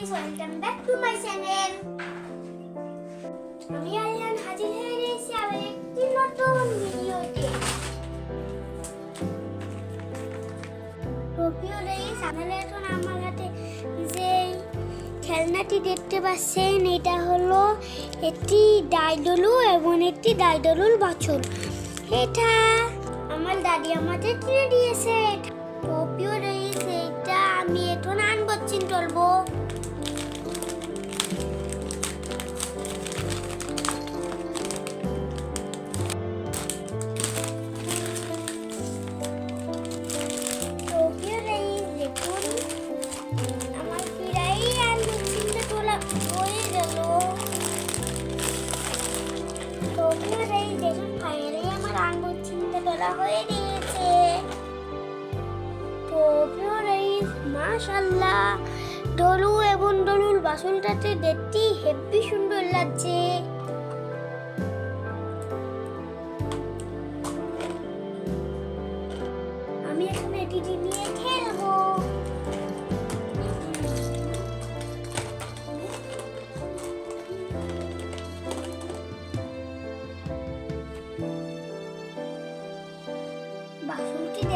Guys welcome back to my channel আমি আলিয়ান হাজির হয়ে আবার একটি নতুন ভিডিওতে। টোকিও এখন আমার হাতে যে খেলনাটি দেখতে পাচ্ছেন, এটা হলো একটি ডাইডলু এবং একটি ডাইডলুর বাছুর। এটা আমার দাদি আমাদের কিনে দিয়েছে। টোপিও রয়েছে এটা আমি এখন আনবক্সিং করব। তোলা হয়ে গিয়েছে। মাশাল্লাহ। ডলু এবং ডলুর বাসনটাতে দেখতে হেব্বি সুন্দর লাগছে। আমি এখানে এটি নিয়ে খেলব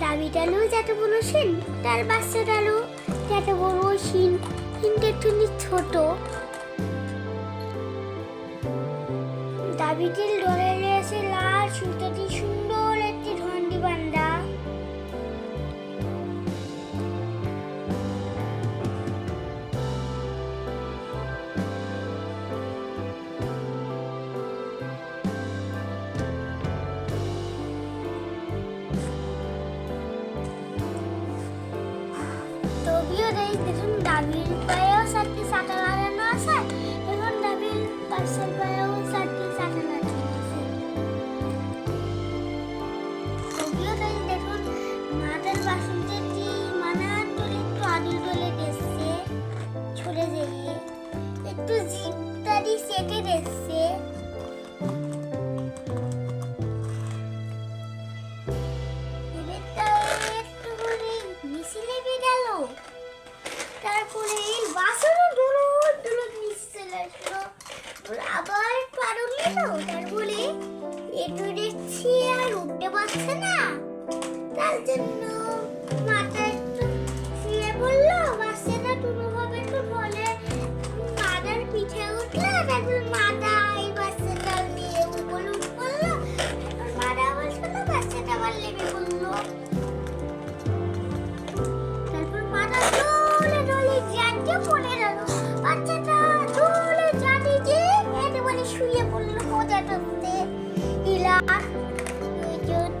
দাবিটালেও যত বড় সেন তার বাচ্চাটারও যত বড় সিন কিন্তু একটু ছোট। দাবিটির ধরে দেই দেখুন দাবির পায়েও চারটি চাকা লাগানো আছে। এখন দাবির পাশের পায়েও তারপরে এই বাসনও দৌড় দৌড় মিশছে লাগল আবার পারুল এলো বলে একটু দেখছি আর উঠতে পারছে না। তার জন্য মাথা ー